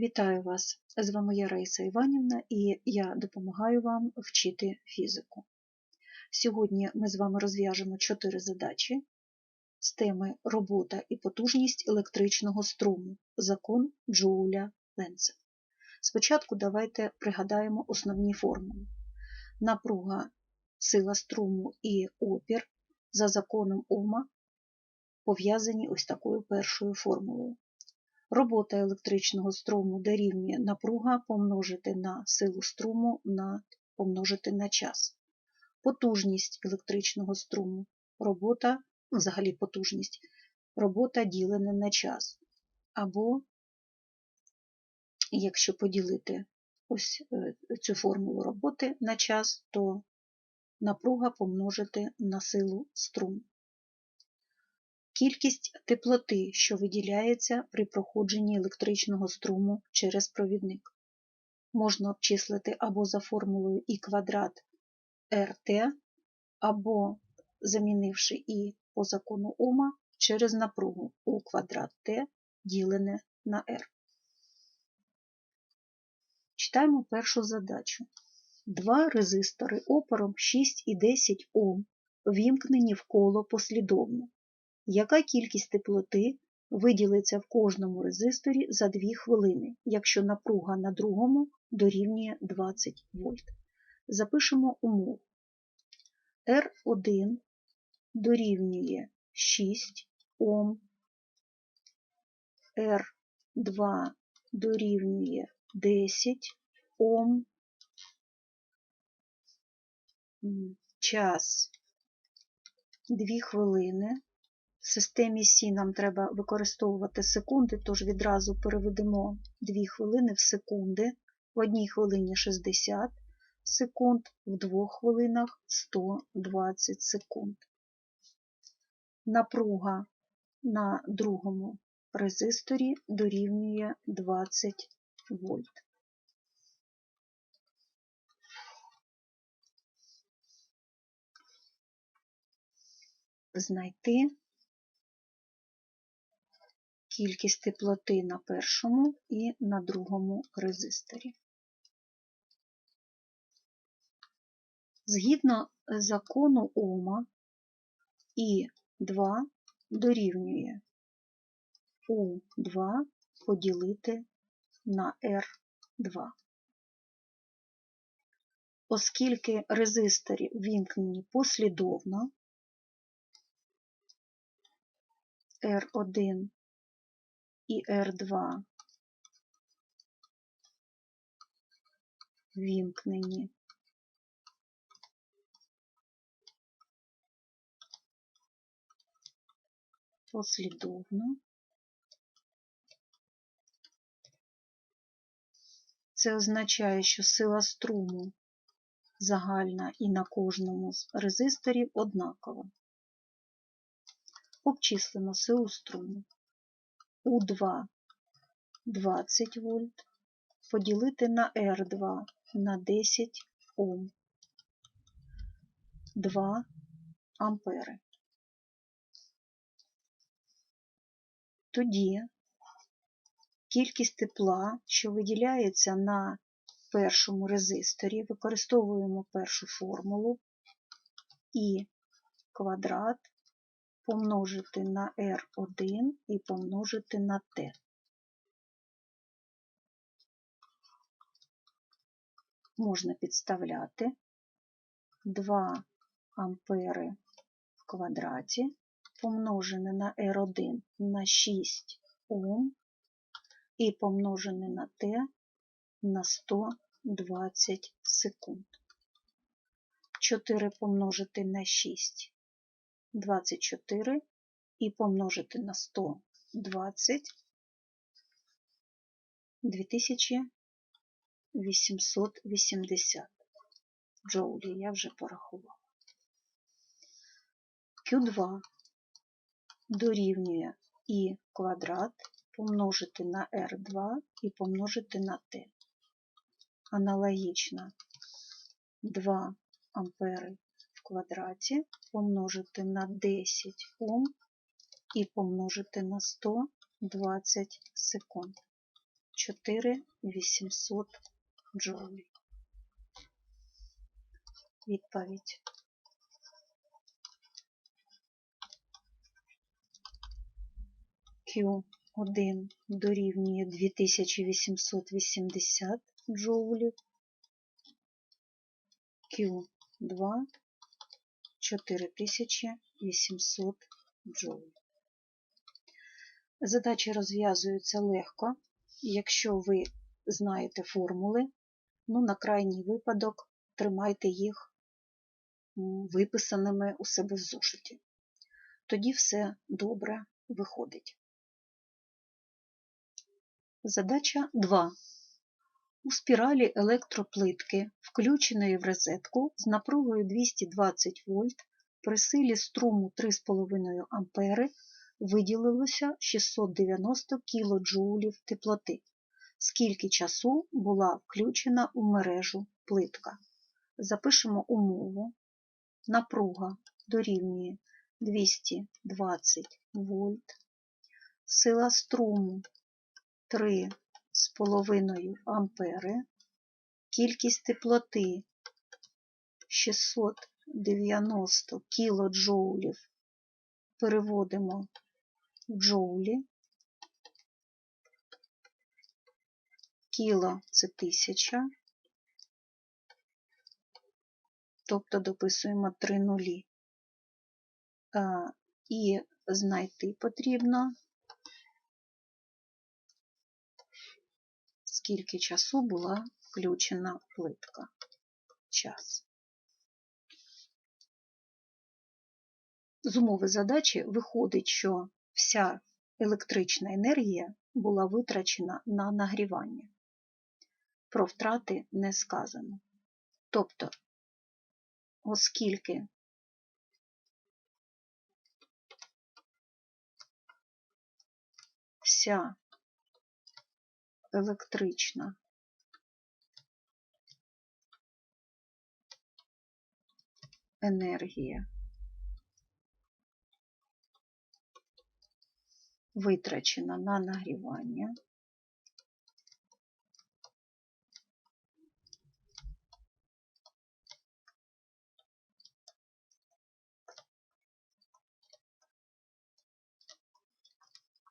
Вітаю вас! З вами я Раїса Іванівна і я допомагаю вам вчити фізику. Сьогодні ми з вами розв'яжемо чотири задачі з теми робота і потужність електричного струму, закон Джоуля Ленца. Спочатку давайте пригадаємо основні формули. Напруга, сила струму і опір за законом Ома пов'язані ось такою першою формулою. Робота електричного струму дорівнює напруга помножити на силу струму на помножити на час. Потужність електричного струму, робота, взагалі потужність, робота ділена на час. Або, якщо поділити ось цю формулу роботи на час, то напруга помножити на силу струму. Кількість теплоти, що виділяється при проходженні електричного струму через провідник, можна обчислити або за формулою І квадрат РТ, або замінивши І по закону Ома через напругу У квадрат Т ділене на R. Читаємо першу задачу. Два резистори опором 6 і 10 Ом вімкнені в коло послідовно яка кількість теплоти виділиться в кожному резисторі за 2 хвилини, якщо напруга на другому дорівнює 20 вольт. Запишемо умову. R1 дорівнює 6 Ом, R2 дорівнює 10 Ом, час 2 хвилини. Системі Сі нам треба використовувати секунди, тож відразу переведемо 2 хвилини в секунди, в одній хвилині 60 секунд, в двох хвилинах 120 секунд. Напруга на другому резисторі дорівнює 20 вольт. Знайти кількість теплоти на першому і на другому резисторі. Згідно закону Ома, І2 дорівнює У2 поділити на R2. Оскільки резисторі вімкнені послідовно, R1 і R2 вімкнені. Послідовно. Це означає, що сила струму загальна і на кожному з резисторів однакова. Обчислимо силу струму. У2 20 вольт поділити на R2 на 10 Ом. 2 ампери. Тоді кількість тепла, що виділяється на першому резисторі, використовуємо першу формулу. І квадрат помножити на R1 і помножити на Т. Можна підставляти 2 ампери в квадраті помножене на R1 на 6 Ом і помножене на Т на 120 секунд. 4 помножити на 6 24 і помножити на 120 2880 джоулі, я вже порахувала. Q2 дорівнює І квадрат помножити на R2 і помножити на Т. Аналогічно 2 ампери квадраті помножити на 10 Ом і помножити на 120 секунд. 4800 джоулів. Відповідь. Q1 дорівнює 2880 джоулів, Q2 4800 джоулів. Задачі розв'язуються легко, якщо ви знаєте формули, ну, на крайній випадок тримайте їх виписаними у себе в зошиті. Тоді все добре виходить. Задача 2. У спіралі електроплитки, включеної в розетку з напругою 220 вольт при силі струму 3,5 А виділилося 690 кДж теплоти, скільки часу була включена у мережу плитка. Запишемо умову. Напруга дорівнює 220 вольт, сила струму 3,5 ампери, кількість теплоти 690 кДж переводимо в джоулі. Кіло це тисяча, тобто дописуємо три нулі. І знайти потрібно, скільки часу була включена плитка. Час. З умови задачі виходить, що вся електрична енергія була витрачена на нагрівання. Про втрати не сказано. Тобто, оскільки вся електрична енергія витрачена на нагрівання.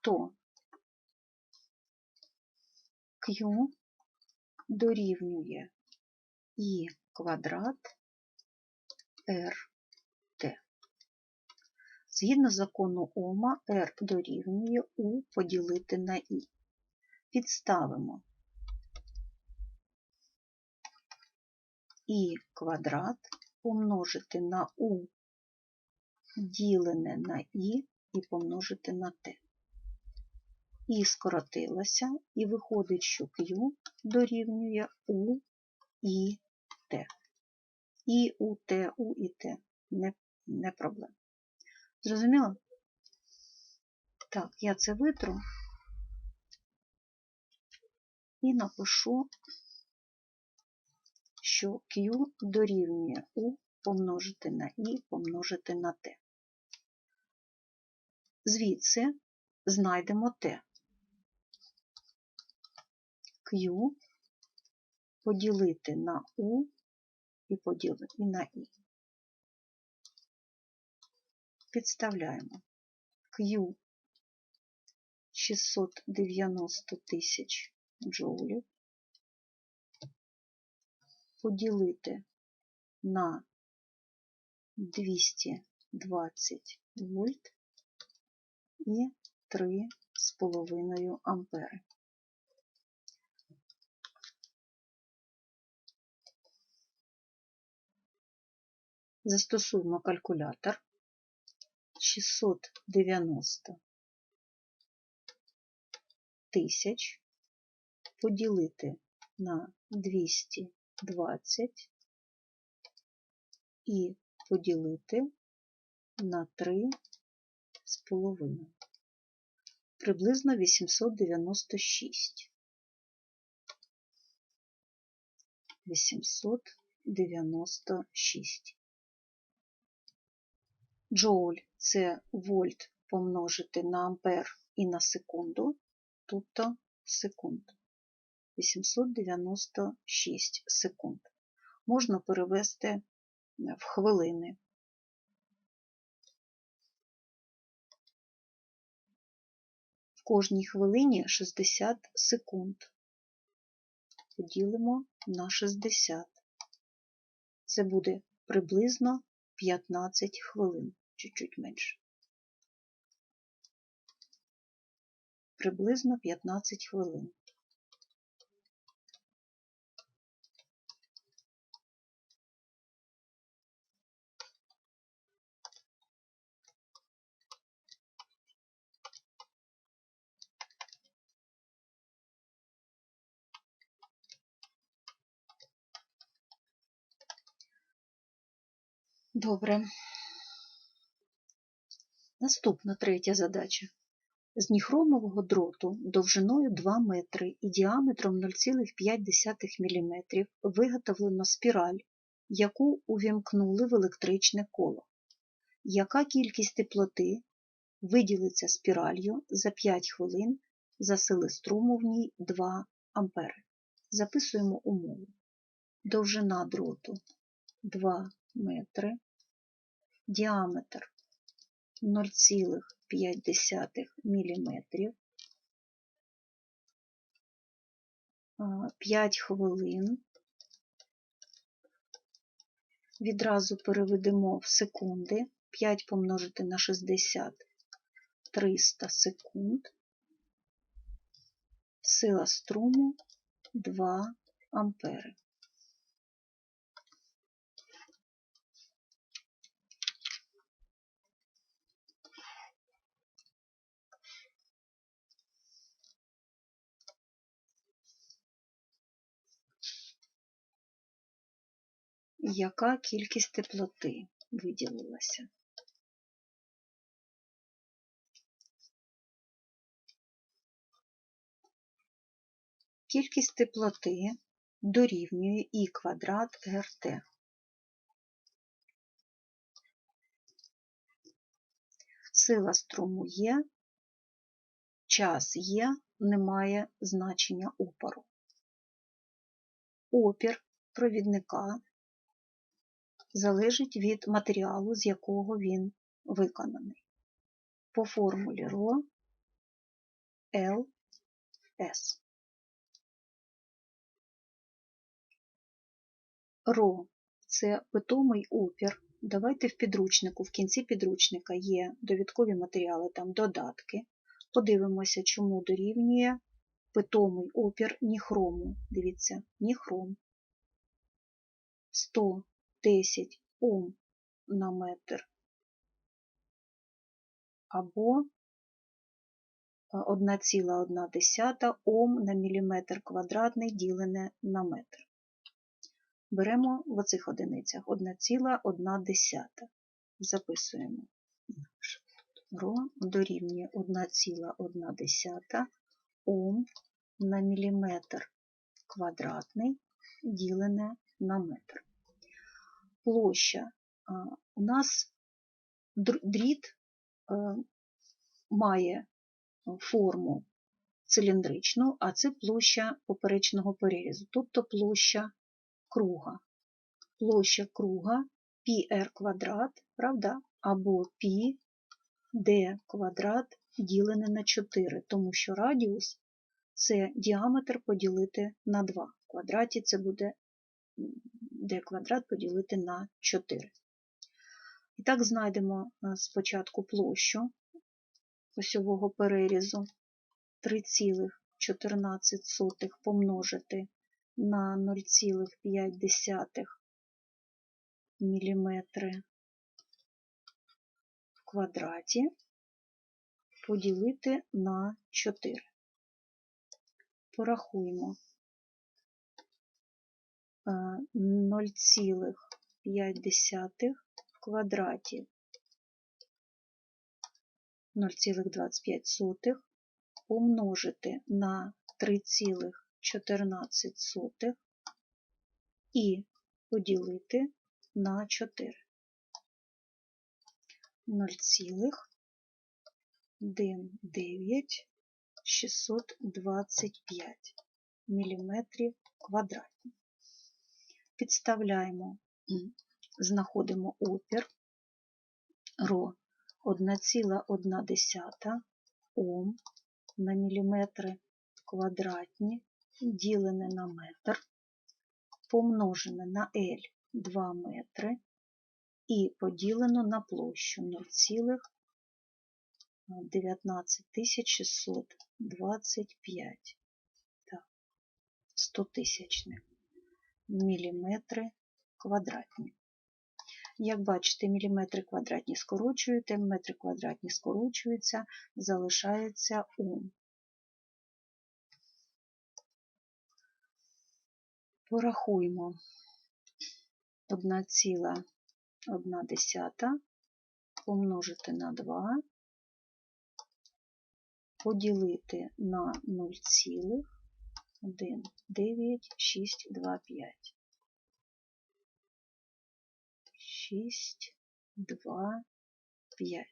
То Q дорівнює І квадрат РТ. Згідно закону Ома, R дорівнює U поділити на І. Підставимо І квадрат помножити на У ділене на І і помножити на Т. І скоротилося, і виходить, що Q дорівнює У і Т. І У, Т, У і Т не, не проблема. Зрозуміло? Так, я це витру і напишу, що Q дорівнює U помножити на І помножити на Т. Звідси знайдемо Т. Q поділити на U і поділити на І. Підставляємо Q 690 тисяч джоулів поділити на 220 вольт і 3,5 ампери. Застосуємо калькулятор. 690 тисяч поділити на 220 і поділити на 3,5. Приблизно 896. 896. Джоуль це вольт помножити на ампер і на секунду, тобто секунд. 896 секунд. Можна перевести в хвилини. В кожній хвилині 60 секунд. Поділимо на 60. Це буде приблизно 15 хвилин, чуть-чуть менше. Приблизно 15 хвилин. Добре. Наступна третя задача. З ніхромового дроту довжиною 2 метри і діаметром 0,5 мм виготовлено спіраль, яку увімкнули в електричне коло. Яка кількість теплоти виділиться спіралью за 5 хвилин за сили струму в ній 2 А? Записуємо умову. Довжина дроту 2 метри, діаметр 0,5 мм, 5 хвилин. Відразу переведемо в секунди. 5 помножити на 60 300 секунд. Сила струму 2 ампери. Яка кількість теплоти виділилася? Кількість теплоти дорівнює І квадрат РТ. Сила струму є, час є, немає значення опору. Опір провідника залежить від матеріалу, з якого він виконаний. По формулі РО ЛС. РО це питомий опір. Давайте в підручнику, в кінці підручника є довідкові матеріали, там додатки. Подивимося, чому дорівнює питомий опір ніхрому. Дивіться, ніхром. 110 Ом на метр або 1,1 Ом на міліметр квадратний ділене на метр. Беремо в оцих одиницях 1,1. Записуємо. Ро дорівнює 1,1 Ом на міліметр квадратний ділене на метр. Площа. У нас дріт має форму циліндричну, а це площа поперечного перерізу, тобто площа круга. Площа круга πr квадрат, правда, або π d квадрат ділене на 4, тому що радіус це діаметр поділити на 2. В квадраті це буде d квадрат поділити на 4. І так знайдемо спочатку площу осьового перерізу 3,14 помножити на 0,5 мм в квадраті поділити на 4. Порахуємо 0,5 в квадраті 0,25 помножити на 3,14 і поділити на 4. 0,19 625. мм квадратні. Підставляємо, знаходимо опір. Ро 1,1 Ом на міліметри квадратні, ділене на метр, помножене на L 2 метри і поділено на площу 0,19625 так, 100 тисячних міліметри квадратні. Як бачите, міліметри квадратні скорочуєте, метри квадратні скорочуються, залишається Ом. Порахуємо 1,1 помножити на 2, поділити на 0,19625. 6, 2, 5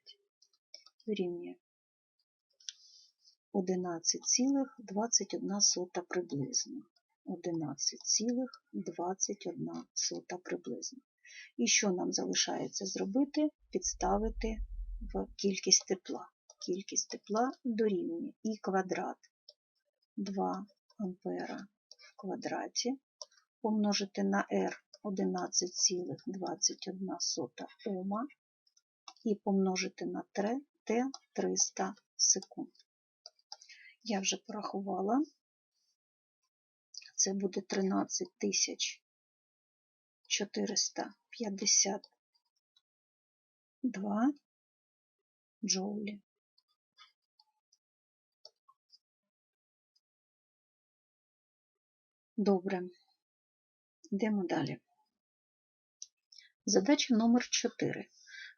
рівня 11,21 приблизно. 11,21 приблизно. І що нам залишається зробити? Підставити в кількість тепла. Кількість тепла дорівнює І квадрат 2 ампера в квадраті помножити на R 11,21 Ома і помножити на Т 300 секунд. Я вже порахувала, це буде 13 452 джоулі. Добре, йдемо далі. Задача номер 4.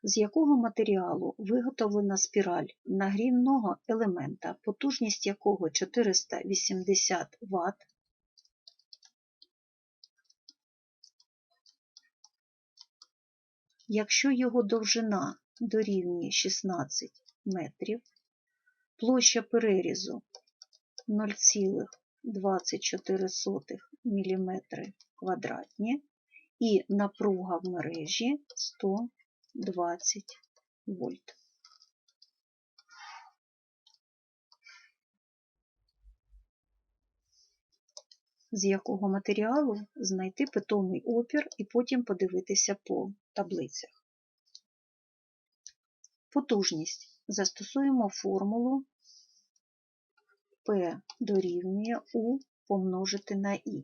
З якого матеріалу виготовлена спіраль нагрівного елемента, потужність якого 480 Вт, якщо його довжина дорівнює 16 метрів, площа перерізу 0,24 мм квадратні, і напруга в мережі 120 вольт. З якого матеріалу знайти питомий опір і потім подивитися по таблицях. Потужність. Застосуємо формулу P дорівнює U помножити на I.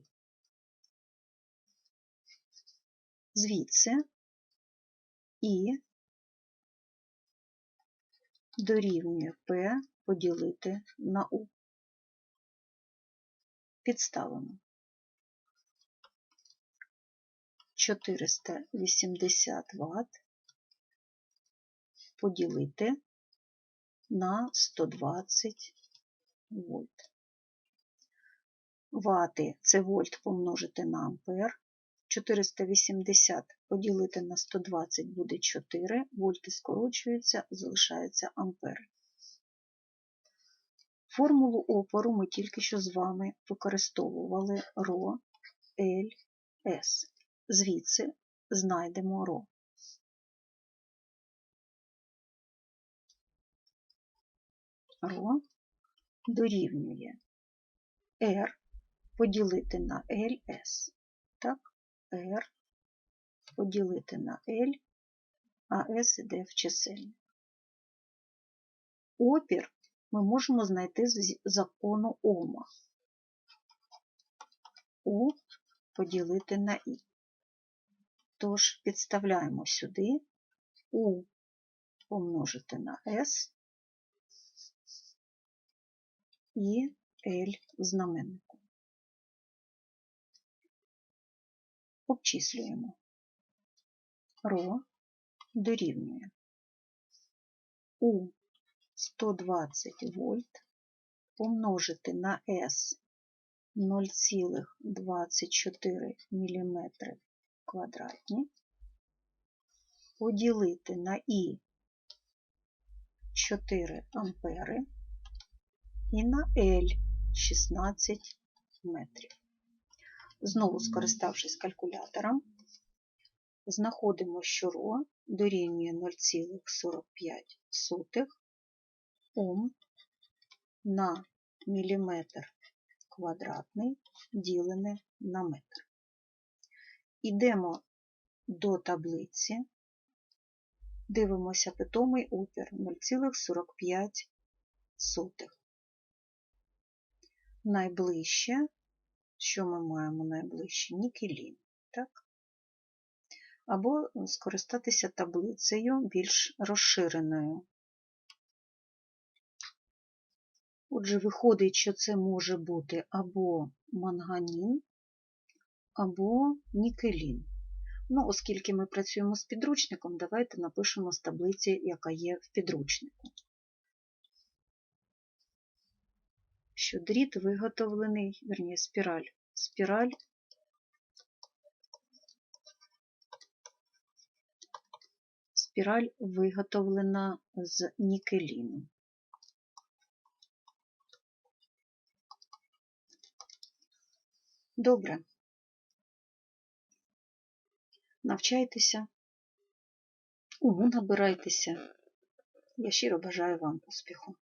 звідси і дорівнює P поділити на U. Підставимо 480 Вт поділити на 120 вольт. Вати це вольт помножити на ампер. 480 поділити на 120 буде 4, вольти скорочуються, залишаються ампери. Формулу опору ми тільки що з вами використовували ро L, S. Звідси знайдемо ро. Ро дорівнює R поділити на LS. Так? R поділити на L, а S іде в чисельник. Опір ми можемо знайти з закону Ома. У поділити на І. Тож підставляємо сюди У помножити на S і L в обчислюємо. Ро дорівнює У 120 вольт помножити на С 0,24 мм квадратні, поділити на І 4 ампери і на L 16 метрів. Знову скориставшись калькулятором, знаходимо, що ро дорівнює 0,45 Ом на міліметр квадратний ділене на метр. Ідемо до таблиці, дивимося питомий опір 0,45. Найближче, що ми маємо найближче? Нікелін. Так? Або скористатися таблицею більш розширеною. Отже, виходить, що це може бути або манганін, або нікелін. Ну, оскільки ми працюємо з підручником, давайте напишемо з таблиці, яка є в підручнику. Що дріт виготовлений, верні, спіраль. Спіраль спіраль виготовлена з нікеліну. Добре. Навчайтеся, уму набирайтеся. Я щиро бажаю вам успіху.